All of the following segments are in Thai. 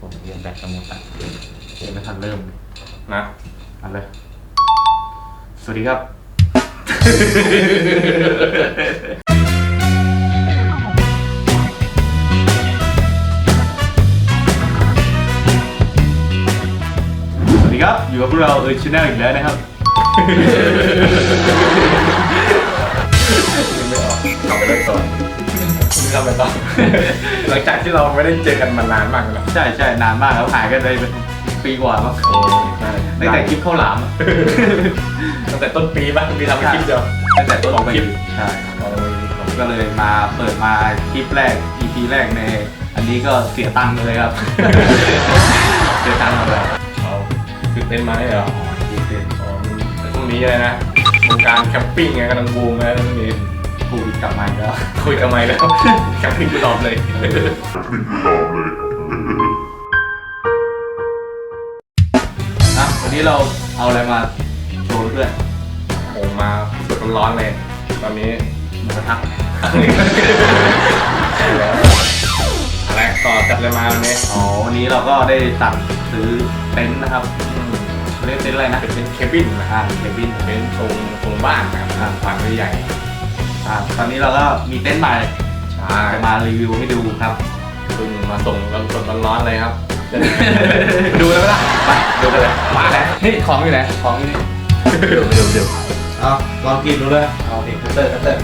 ผมเรียนแบบสมุดอะยังไม่ทันเริ่มนะเอันเลย สวัสดีครับ สวัสดีครับ อยู่กับพวกเราเออชแนลอีกแล้วนะครับ ยังไม่ออกทำไปเลยก่ อนทำไปต่อหลังจากที่เราไม่ได้เจอกันมานานมากแล้วใช่ใช่นานมากแล้วหายกันไปเป็นปีกว่ามั้งโอ้ใช่ตั้งแต่คลิปข้าวหลามอะตั้งแต่ต้นปีป่ะมีทำคลิปเดียวตั้งแต่ต้นสองปีคลิปใช่ครับเอาเลยผมก็เลยมาเปิดมาคลิปแรก EP แรกใน อันนี้ก็เสียตังค์เลยครับ เสียตังค์เลยเอาคือเต้นมาให้เหรออ๋อดีเต้นอ๋อแต่พรุ่งนี้เลยนะวงการแคมปิ้งไงกำลังบูมนะตรงนี้ โควิดกลับมาอีกแล้วคุยกันไหมแล้วแคมปิ้งกูตอบเลยนะวันนี้เราเอาอะไรมาโชว์เพื่อนโอ้มาสดร้อนๆเลย ตอนนี้หมูกระทะใช่แล้วอะไรต่อจัดเลยมาวันนี้อ๋อวันนี้เราก็ได้สั่งซื้อเต็นท์นะครับเขาเรียกเต็นท์อะไรนะเป็นเคบินนะอ่าเคบินเป็นทรงทรงบ้านนะครับฝั่งใหญ่ อ่าตอนนี้เราก็มีเต็นท์ใหม่ๆใช่จะมารีวิวให้ดูครับเพิ่งมาส่งร้อนสดร้อนๆเลยครับ ดูแล้วไหมล่ะไปดูกันเลยมาแล้วนี่ของอยู่ไหนของอยู่นี่เดี๋ยวเดี๋ยวเดี๋ยวเอาลองกินดูเลยเอาเด็กคัตเตอร์คัตเตอร์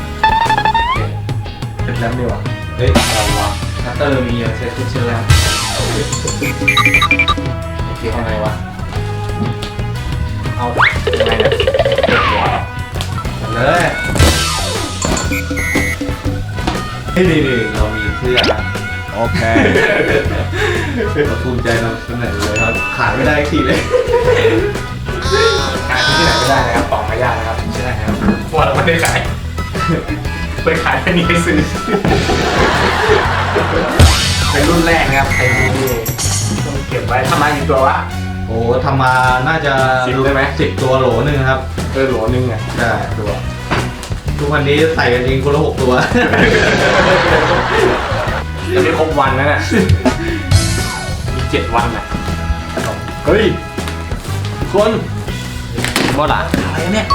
เป็นแล้วดีกว่าเฮ้ยเอาวะคัตเตอร์มีเยอะเช็ดทุกชิ้นแล้วเกี่ยวอะไรวะเอายังไงเนี่ยเปิดหัวเหรอเลย นี่นี่นี่เรามีเสื้อนะโอเค เราภูมิใจนำเสนอเลยครับ ขายไม่ได้ทีเลยขายที่ไหนไม่ได้นะครับปองไม่ยากนะครับใช่ครับเพราะเราไม่ได้ขายไปขายแค่นี้ให้ซื้อเป็นรุ่นแรกนะครับใครมีนี่ต้องเก็บไว้ทำมากี่ตัววะ โอ้ทำมาน่าจะสิบได้ไหม สิบตัวโหลหนึ่งครับ เออโหลนึงอะใช่ตัว ทุกวันนี้ใส่กันเองคนละหกตัวตอนนี้ครบวันแล้วน่ะมีเจ็ดวันน่ะเฮ้ยทุกคนว่าล่ะอะไรเนี่ย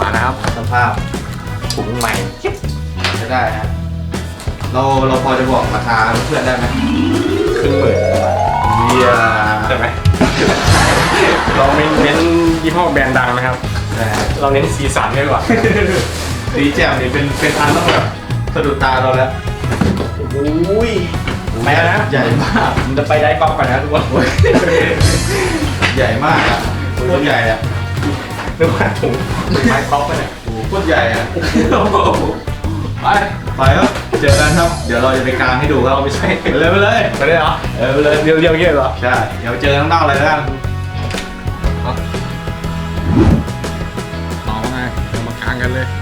มานะครับสภาพถุงใหม่จะได้ฮะเราเราพอจะบอกราคาเพื่อนได้ไหมครึ่งหมื่นเยียใช่ไหมเราไม่เน้นยี่ห้อแบรนด์ดังนะครับใช่เราเน้นสีสันดีกว่า ดีแจ่มนี่เป็นเป็นอันต้องแบบสะดุดตาเราแล้วโอ้ยไปแล้วนะ ใหญ่มากมันจะไปได้กล้องก่อนนะทุกคนใหญ่มากอะโคตรใหญ่อะนึกว่าถุงไม้กอล์ฟไปเนี่ยโอ้โหโคตรใหญ่อะไปไปครับเจอกันครับ เดี๋ยวเราจะไปกางให้ดูครับเราไม่ใช่ไปเลยไปเลยไปเลยเหรอเออไปเลยเรียวเรียวๆเงี้ยเหรอใช่เดี๋ยวเจอข้างนอกเลยแล้วกันต่อไงเรามากางกันเลยโอ้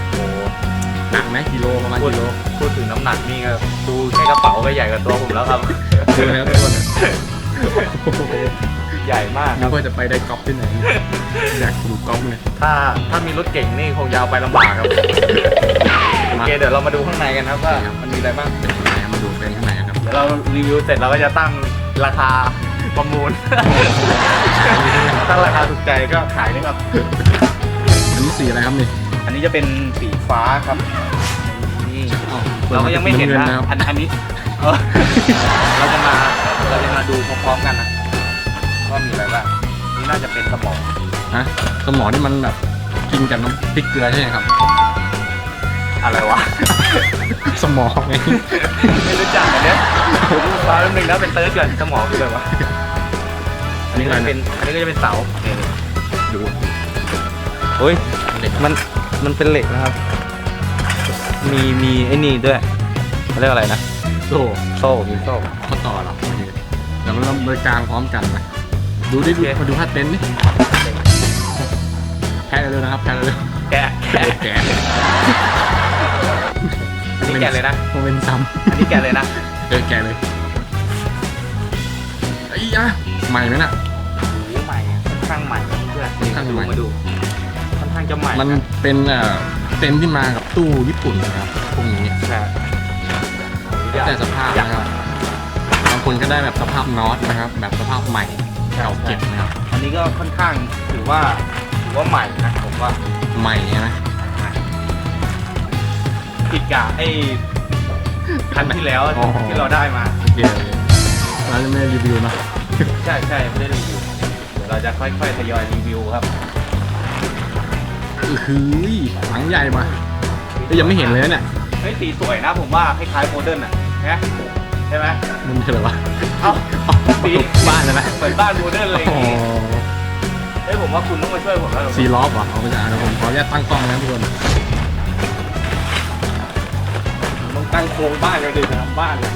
หนักไหมกิโลประมาณกิโลพูดถึงน้ำหนักนี่ก็ดูแค่กระเป๋าก็ใหญ่กว่าตัวผมแล้วครับดูนะครับทุกคนใหญ่มากนึกว่าจะไปได้กอล์ฟที่ไหนอยากดูกอล์ฟเลย ถ้าถ้ามีรถเก่งนี่คงยาวไปลำบากครับโอเคเดี๋ยวเรามาดูข้างในกันครับว่ามันมีอะไรบ้างไหนมาดูเป็นข้างในครับเดี๋ยวเรารีวิวเสร็จเราก็จะตั้งราคาประมูลถ้าราคาถูกใจก็ขายนะครับอันนี้สีอะไรครับนี่ อันนี้จะเป็นสีฟ้าครับนี่อ้วเราก็ยังไม่เห็นำงินะนะครับอันอันนี้เออเราจะมาเราจะมาดูพร้อมๆกันนะว่ามีอะไรบ้างนี่น่าจะเป็นสมองฮะสมอนี่มันแบบกินกับน้ำพริกเกลือใช่ไหมครับ อะไรวะ สมองไงไม่รู้จักอันเนี้ยฟ้าแป๊บนึงนะเป็นเติร์ดก่อนสมองคืออะไรวะอันนี้ก็จะเป็นอันนี้ก็จะเป็นเสาเนี่ยดูโอ้ยเหล็กมัน มันเป็นเหล็กนะครับ มีมีไอ้นี่ด้วยเขาเรียกอะไรนะโซ่โซ่มีโซ่ข้อต่อเหรอโอเคเดี๋ยวเราบริการพร้อมกันไหมดูดิดูโอเคมาดูท่าเต้นท์ดิแพ้เร็วๆนะครับแพ้เร็วแกะๆแกะแกะอันนี้แกะเลยนะมันเป็นซ้อันนี้แกะเลยนะำเออแกะเลยไอ้ยะใหม่ไหมน่ะโอ้ใหม่ค่อนข้างใหม่นะเพื่อนค่อนข้างใหม่มาดูค่อน ข้างจะใหม่มันนะเป็นเอ่อเต็นท์ที่มากับตู้ญี่ปุ่นนะครับพวกนี้ใช่แล้วแต่สภาพนะครับบางคนก็ได้แบบสภาพน็อตนะครับ แบบสภาพใหม่เก่าเก็บนะครับ อันนี้ก็ค่อนข้างถือว่าถือว่าใหม่นะผมว่าใหม่ใช่ไหมผิดกับไอ้คันที่แล้วอ๋อที่เราได้มาโอเคโอเคแล้วไม่ได้รีวิวนะใช่ใช่ไม่ได้รีวิวเดี๋ยวเราจะค่อยๆทยอยรีวิวครับ อือหือหลังใหญ่มาเอ้ยยังไม่เห็นเลยนะเนี่ยเฮ้ยสีสวยนะผมว่าคล้ายๆโมเดิร์นอะนะใช่ไหมมันคืออะไรวะเอ้าสีบ้านเลยนะเหมือนบ้านโมเดิร์นเลยอ๋อเฮ้ยผมว่าคุณต้องมาช่วยผมแล้วซีล็อบเหรอเอาไปจากเดี๋ยวผมขออนุญาตตั้งกล้องนะทุกคนต้องตั้งโครงบ้านกันดินะบ้านเนี่ย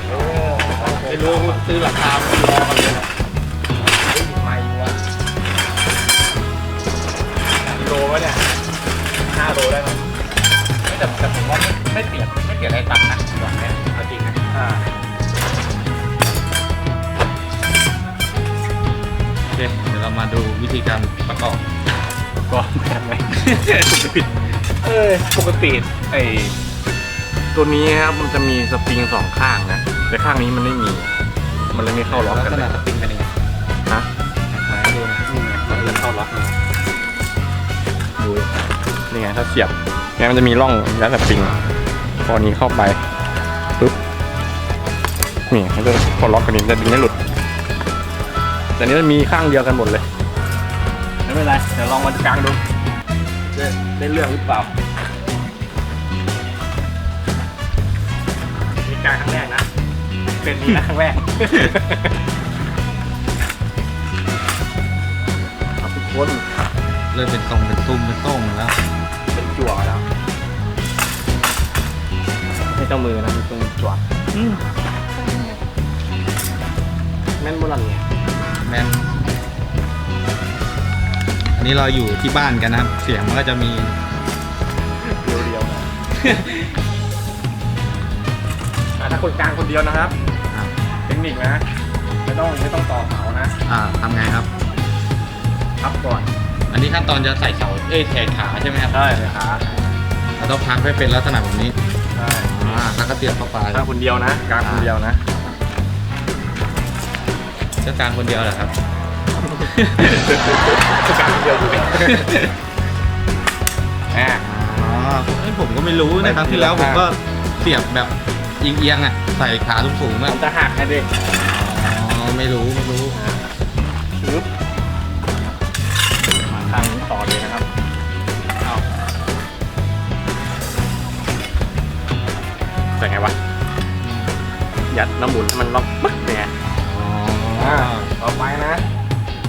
ไม่รู้ว่าซื้อหลังคาไม่รอกันเลยนะเฮ้ยไม่วะกิโลวะเนี่ย ห้าโลได้ไหมไม่แต่แต่ผมว่าไม่ไม่เปลี่ยนไม่เปลี่ยนอะไรตังค์นะแบบเนี้ยเอาจริงนะอ่าโอเคเดี๋ยวเรามาดูวิธีการประกอบก็แบบไหน เออปกติไอตัวนี้ครับมันจะมีสปริงสองข้างนะแต่ข้างนี้มันไม่มี มันเลยไม่เข้าล็อกลักกันษเลณะยสปริงเป็นยังไงนะไหนดูหน่อยนี่ไงมันเลยเข้าล็อกเลยดู นี่ไงถ้าเสียบเนี่ยมันจะมีร่องยัดสปริงพอนี้เข้าไปปุ๊บนี่มันจะพอล็อกกันนี้จะดึงไม่หลุด แต่นี้มันมีข้างเดียวกันหมดเลยไม่เป็นไรเดี๋ยวลองมันกลางดูได้ได้เรื่องหรือเปล่านี่กลางครั้งแรกนะ เป็นนี้นะครั้งแรกครับทุกคนเริ่มเป็นตรงเป็นตุ้มเป็นโต้งแล้วเป็นจั่ว ไม่ต้องมือนะมีตรงจั่วแม่นโบราณไงแมนอันนี้เราอยู่ที่บ้านกันนะครับ เสียงมันก็จะมีเดียวเดียวๆนะอะถ้าคนกลางคนเดียวนะครับ อ่าเทคนิคนะ ไม่ต้องไม่ต้องต่อเสานะอ่าทำไงครับ พับก่อนอันนี้ขั้นตอนจะใส่เสาเอ้ยใส่ขาใช่ไหมครับ ได้เลยครับเราต้องพักให้เป็นลักษณะแบบนี้ ได้ อ่าแล้วก็เตรียมเข้าไปถ้าคนเดียวนะกลางคนเดียวนะจะกลางคนเดียวเหรอครับ กลางคนเดียวอยู่ดิแหมอ๋อเอ้ยผมก็ไม่รู้นะครับไม่ที่แล้วไม่ผมก็เสียบแบบเอียงๆอะใส่ขาสูงๆมัอะนจะหักไงดิอ๋อไม่รู้ไม่รู้ ยัดน้ำหมุนให้มันล็อกปึ๊กเนี่ยอ๋ออ่าต่อไปนะ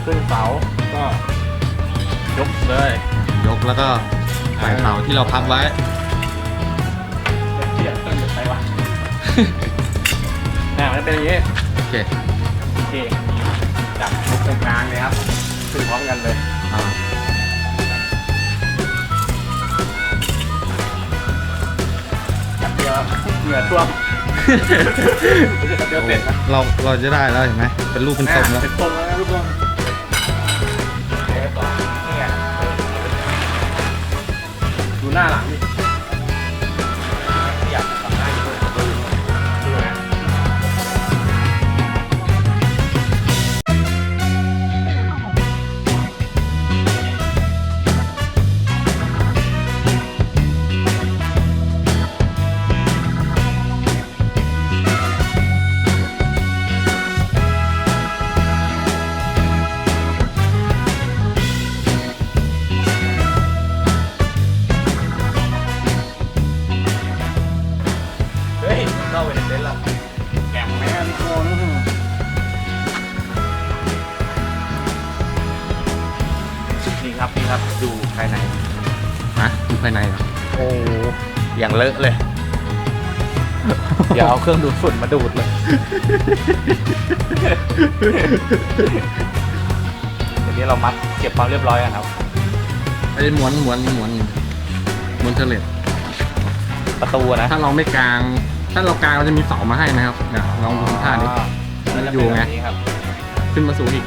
ขึ้นเสาก็ยกเลย ยกแล้วก็ใส่เสาที่เราพับไว้เทียบต้นไปวะเนี่ยมันจะเป็นอย่างนี้ โอเคโอเค จับยกตรงกลางเลยครับขึ้นพร้อมกันเลย อ่าจับเดียวเหงื่อท่วม ไม่ใช่จับเดียวเสร็จนะเราเราจะได้แล้วเห็นไหมเป็นรูปเป็นทรงแล้วเป็นทรงแล้วนะทุกคนเดี๋ยวต่อนี่ไงดูหน้าหลังดิ ครับนี่ครับดูภายในฮะอยู่ภายในเหรอโอ้อย่างเลอะเลยเดี๋ยวเอาเครื่องดูดฝุ่นมาดูดเลย เดี๋ยวนี้เรามัดเก็บความเรียบร้อยกันครับไอ้ม้วนม้วนม้วนม้วนเทเลตประตูนะ ถ้าเราไม่กลาง ถ้าเรากลางเราจะมีเสามาให้นะครับเนี่ยลองดูท่าดิมันอยู่ไงนี่ครับขึ้นมาสูงอีก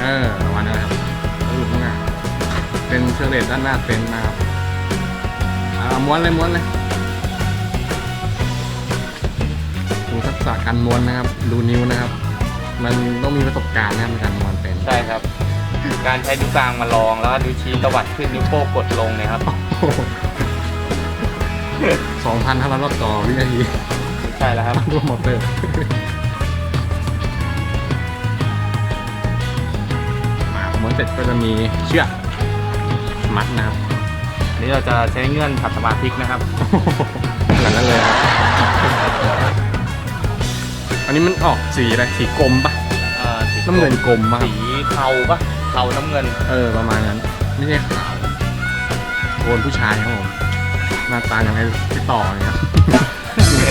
เออประมาณนั้นนะครับ เป็นเทเลตด้านหน้าเป็นนะครับอ่าม้วนเลยม้วนเลยดูทักษะการม้วนนะครับ ดูนิ้วนะครับ มันต้องมีประสบการณ์นะครับในการม้วนเป็นใช่ครับ การใช้นิ้วกลางมาลองแล้วก็นิ้วชี้ตวัดขึ้นนิ้วโป้งกดลงเนี่ยครับสองพันห้าร้อยรอบต่อวินาทีใช่แล้วครับรวมมอเตอร์มาม้วนเสร็จก็จะมีเชือก มัดนะครับอันนี้เราจะใช้เงื่อนขัดสมาธินะครับขนาดนั้นเลยครับอันนี้มันออกสีอะไรสีกลมปะเอ่อสีน้ำเงินกลมปะสีเทาปะเทาน้ำเงิน เออประมาณนั้น ไม่ใช่ขาวโกนผู้ชายครับผมหน้าตาอย่างไรพี่ต่อเนี่ยครับ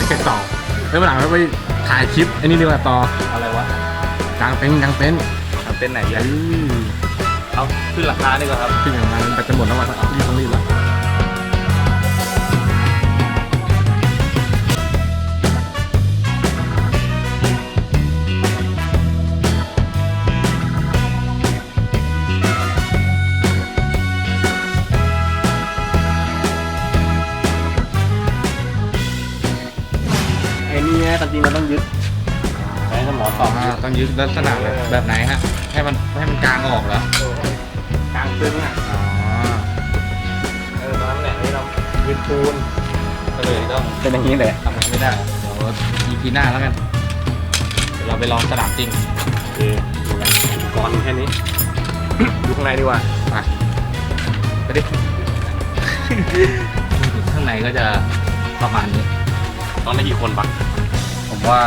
พี่ต่อแล้ววันหลังเราไปถ่ายคลิปไอ้นี่ดีกว่าต่ออะไรวะกลางเต็นท์กลางเต็นท์ทำเต้นไหนเอยัน อ เอาขึ้นราคาดีกว่าครับขึ้นอย่างนั้นแบตจะหมดแล้วว่ะรีบต้องรีบแล้วไอ้นี่ตามจริงมันต้องยึดใช้สมอสอ๋อองต้องยึดลักษณะแบบแบบไหนฮะ ให้มันให้มันกลางออกเหรอกลา งซึ้งอะอ๋อเออตอนนั้นแหละที่เรายืนปูนก็เลยต้องเป็นอย่างนี้เลยทำงานไม่ได้เดี๋ยว EP หน้าแล้วกันเดี๋ยวเราไปลองสนามจริงโอเคดูแลอุปกรณ์แค่นี้ ดูข้างในดีกว่าไปไปดิ ข้างในก็จะประมาณนี้ ตอนนี้กี่คนปะผมว่า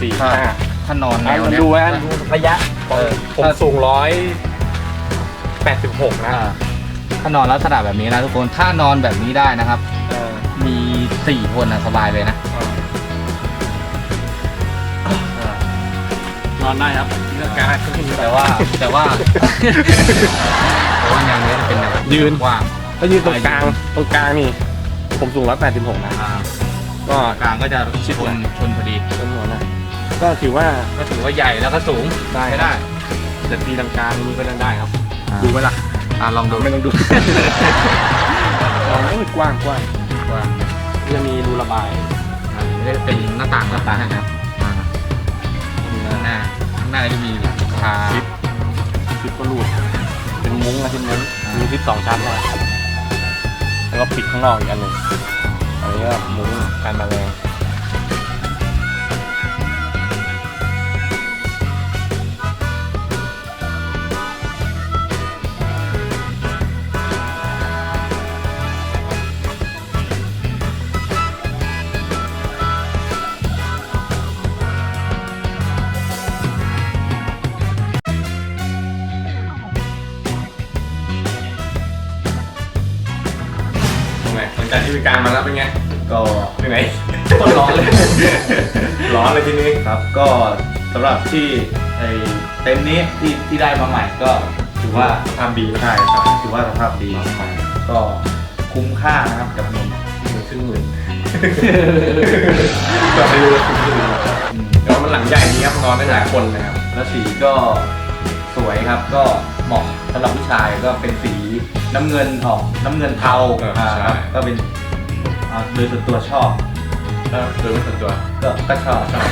สี่ถ้าห้าถ้านอนแนวมันเนี้ยดูไว้ดูระยะเออผมสูงร้อย แปดสิบหกนะอ่าถ้านอนลักษณะแบบนี้นะทุกคน ถ้านอนแบบนี้ได้นะครับ เออมีสี่คนนะสบายเลยนะ นอนได้ครับที่ต้องการขึ้นแต่ว่าแต่ว่า แต่ว่าแนวนี้จะเป็นแนวยืน กว้างถ้ายืนตรงกลางตรงกลางนี่ ผมสูงร้อยแปดสิบหกนะ อ่าก็กลางก็จะชนชนพอดีต้นหัวนะก็ถือว่าก็ถือว่าใหญ่แล้วก็สูงได้ใช้ได้ จะตีลังกานี้ก็ยังได้ครับอ่า ดูไหมล่ะอ่าลองดูไม่ต้องดู ลองดูกว้างกว้างกว้างจะมีรูระบายอ่าไม่ได้เป็นหน้าต่างหน้าต่างนะครับอ่าข้างหน้าข้างหน้าจะมีหลังคาชิดชิดก็รูดเป็นมุ้งนะชิดมุ้งอ่ามีมีชิดสองชั้นเลยแล้วก็ปิดข้างนอกอีกอันหนึ่งอันนี้ก็มุ้งการแมลง เป็นไงหลังจากที่ไปกลางมาแล้วเป็นไงก็เป็นไงโคตรร้อนเลย ร้อนเลยทีนี้ครับ ก็สำหรับที่ไอ้เต็นท์นี้ที่ที่ได้มาใหม่ก็ถือว่าภาพดีนะใช่ครับถือว่าสภาพดี ก็คุ้มค่านะครับกับเงินหมื่นครึ่งหมื่นก็ไปดูครึ่งหมื่นอืมแต่ว่ามันหลังใหญ่ดีครับนอนได้หลายคนนะครับ แล้วสีก็สวยครับก็เหมาะสำหรับผู้ชายก็เป็นสี น้ำเงินออกน้ำเงินเทาเอออ่าใช่ ครับก็เป็นอ่าโดยส่วนตัวชอบก็โดยไม่ส่วนตัว ก็ก็ชอบชอบ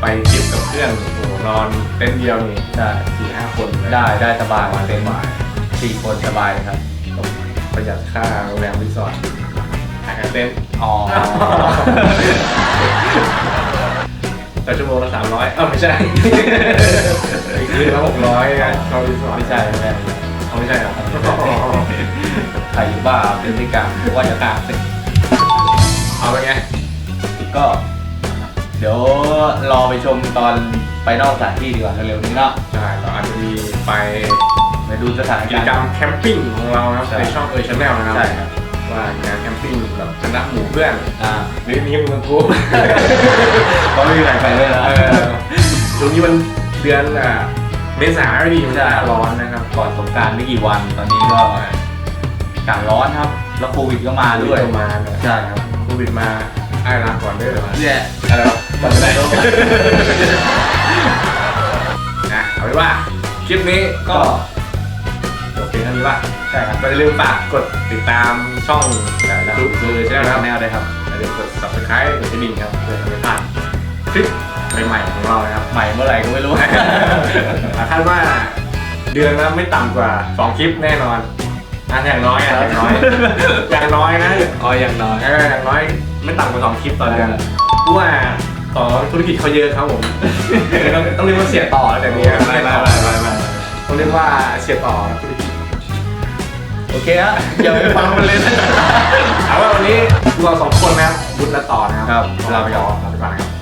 ไปทริปกับเพื่อนโอ้โหนอนเต็นท์เดียวนี่ได้สี่ห้าคนเลยได้ได้สบายสบายเต็นท์สบายสี่คนสบายเลยครับก็ประหยัดค่าโรงแรมรีสอร์ทหาเต็นท์อ๋อ แต่ชั่วโมงละสามร้อยเอ้าไม่ใช่ อีกคืนละหกร้อยเข้ารีสอร์ทไม่ใช่ไม่ใช่เอาไม่ใช่เหรอใครอยู่บ้าเป็นพิการว่าจะกลางสิเอาไปไงก็ เดี๋ยวรอไปชมตอนไปนอกสถานที่ดีกว่าเร็วๆนี้เนาะใช่เราอาจจะมีไปไปดูสถานกิจการณ์กรรมแคมปิ้งของเรานะครับใช่ในช่องเออชาแนลนะครับใช่ครับว่างานแคมปิ้งแบบคณะหมู่เพื่อนอ่าหรือนี่มึงกูก็ไม่มีใครไปเลยนะเออช่วงนี้มันเดือนอะ เมษาไม่ดีมันจะร้อนนะครับ ก่อนสงกรารไม่กี่วันตอนนี้ก็อากาศร้อนครับ แล้วโควิดก็มาด้วยประมาณเนี่ยใช่ครับโควิดมาไอ้ลาก่อนเด้อเนี่ยอะไรวะจำไม่ได้ นะเอาไว้ว่า คลิปนี้ก็จบเพียงเท่านี้ว่าใช่ครับก็อย่าลืมฝากกดติดตามช่องยูทูบคือใช่ไหมครับแนวเลยครับเอย่าลืมกด subscribe กดกระดิ่งครับเพื่อไม่พลาดคลิป ใหม่ๆของเรานะครับ ใหม่เมื่อไหร่ก็ไม่รู้ คาดว่าเดือนละไม่ต่ำกว่า 2 คลิปแน่นอนอันอย่างน้อยอะอย่างน้อย อย่างน้อยนะอ๋ออย่างน้อยเอออย่างน้อยไม่ต่ำกว่า 2 คลิปต่อเดือนเออเพราะว่าต่อธุรกิจเขาเยอะครับผม ต้องต้องเรียกว่าเสียต่อแต่นี้ไม่ไม่ไม่ไม่ไม่ต้องเรียกว่าเสียต่อธุรกิจโอเคฮะอย่าไปฟังมันเลยนะเอาว่าวันนี้พวกเราสองคนนะครับบุญและต่อนะครับครับลาไปก่อน